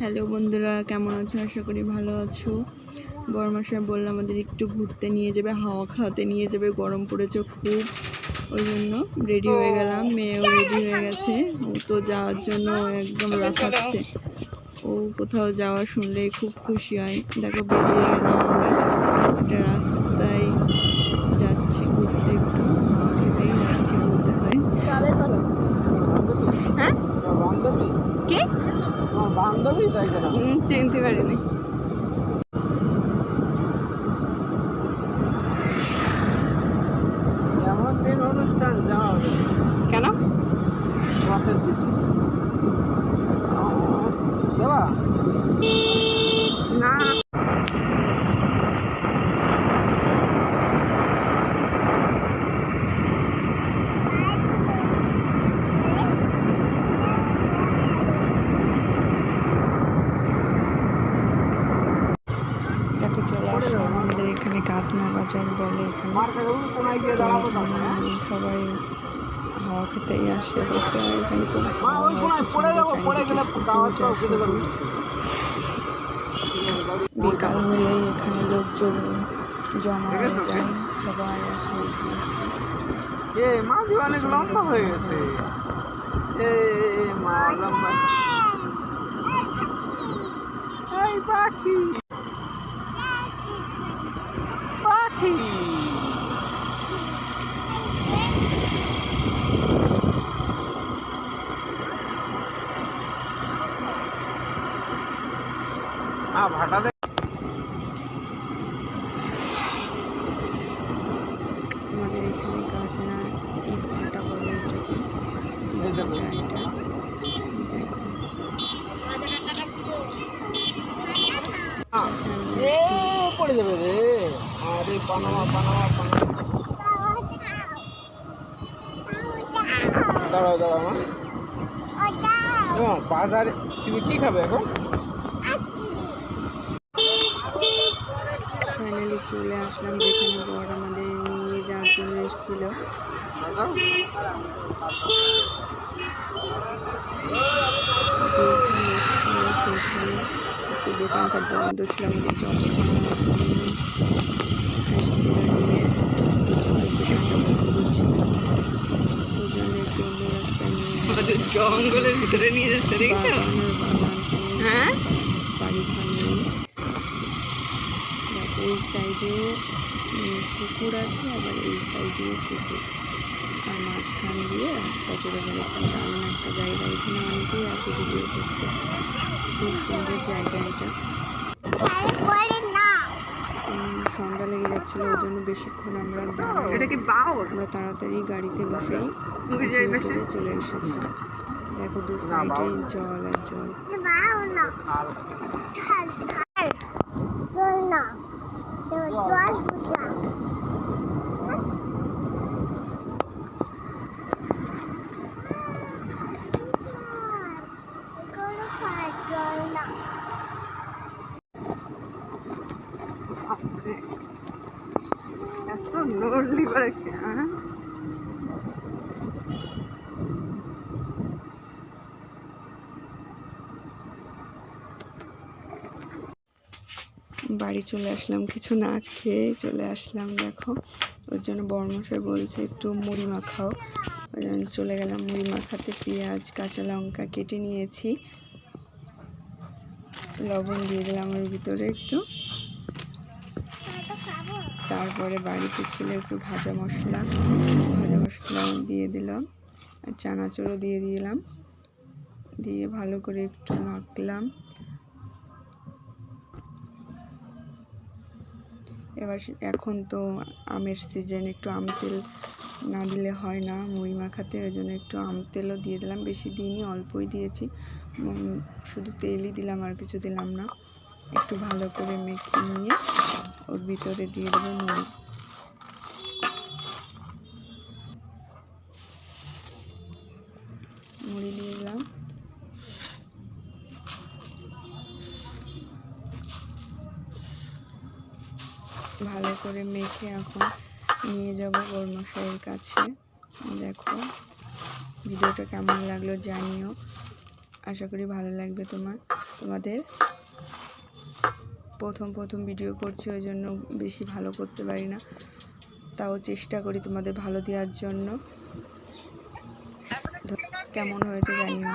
Hello বন্ধুরা কেমন আছো? আশা করি ভালো আছো। বড়মাসায় বলল আমাদের একটু ঘুরতে নিয়ে যাবে হাওয়া খাওয়াতে নিয়ে যাবে গরম পড়েছে খুব। ওই জন্য রেডি হয়ে গেলাম মেয়েও রেডি হয়ে গেছে। ও তো যাওয়ার জন্য একদম রাখাচ্ছে। ও কোথাও যাওয়া শুনলে খুব খুশি হয়। দেখো বেরিয়ে গেলাম আমরা। まあ、バンドみたいな。うん、チェンって言われるね。বাজার বলে এখানে। তো? এখানে সবাই হাওয়া খেতেই আসে। দেখতে এখানে খুব। বিকাল হলেই এখানে লোকজন জমা হয়ে যায় সবাই আসে এখানে। লম্বা হয়ে গেছে। মা লম্বা। পাখি আ ভাটা দে আমাদের এখানে গাছ না ইট ভাটা বলে এটাকে এই দেখো। ভাটা এটা দেখো এ পড়ে যাবে রে। আরে পানামা পানামা পানামা দাঁড়াও দাঁড়াও মা বাজারে তুমি কি খাবে এখন? ফাইনালি চলে আসলাম যেখানে বর আমাদের নিয়ে যাওয়ার জন্য এসেছিল দাদা যেখানে এসেছিল সেখানে হচ্ছে দোকানটা বন্ধ ছিল আমাদের জল জঙ্গলের ভিতরে নিয়ে যাচ্ছে দেখছ? হ্যাঁ? বাড়ি এই সাইডেও পুকুর আছে আবার এই সাইডেও পুকুর। আর মাঝখান দিয়ে রাস্তা চলে গেলে একটা জায়গা এখানে অনেকেই আসে ভিডিও করতে। খুব সুন্দর জায়গা এটা। সন্ধ্যা লেগে যাচ্ছিল ওই জন্য বেশিক্ষণ আমরা দাঁড়াই। আমরা তাড়াতাড়ি গাড়িতে বসেই করে চলে এসেছি। দেখো দু সাইডে জল আর জল। জল বুঝা জল হ্যাঁ? বাড়ি চলে আসলাম, কিছু না খেয়ে চলে আসলাম, দেখো। ওর জন্য বর্মশাই বলছে একটু মুড়ি মাখাও। ওই জন্য চলে গেলাম মুড়ি মাখাতে, পেঁয়াজ, কাঁচা লঙ্কা কেটে নিয়েছি। লবণ দিয়ে দিলাম ওর ভিতরে একটু। তারপরে বাড়িতে ছিল একটু ভাজা মশলা। ভাজা মশলা দিয়ে দিলাম আর চানাচুরও দিয়ে দিলাম। দিয়ে ভালো করে একটু মাখলাম এবার এখন তো আমের সিজন একটু আম তেল না দিলে হয় না, মুড়ি মাখাতে, ওই জন্য একটু আম তেলও দিয়ে দিলাম। বেশি দিনই অল্পই দিয়েছি। শুধু তেলই দিলাম আর কিছু দিলাম না। একটু ভালো করে মেখে নিয়ে ওর ভিতরে দিয়ে দেবো মুড়ি মুড়ি দিয়ে দিলাম। ভালো করে মেখে এখন নিয়ে যাব বর্মশাইয়ের কাছে। দেখো, ভিডিওটা কেমন লাগল জানিও। আশা করি ভালো লাগবে তোমার। তোমাদের প্রথম প্রথম ভিডিও করছি, ওই জন্য বেশি ভালো করতে পারি না। তাও চেষ্টা করি তোমাদের ভালো দেওয়ার জন্য। কেমন হয়েছে জানি না।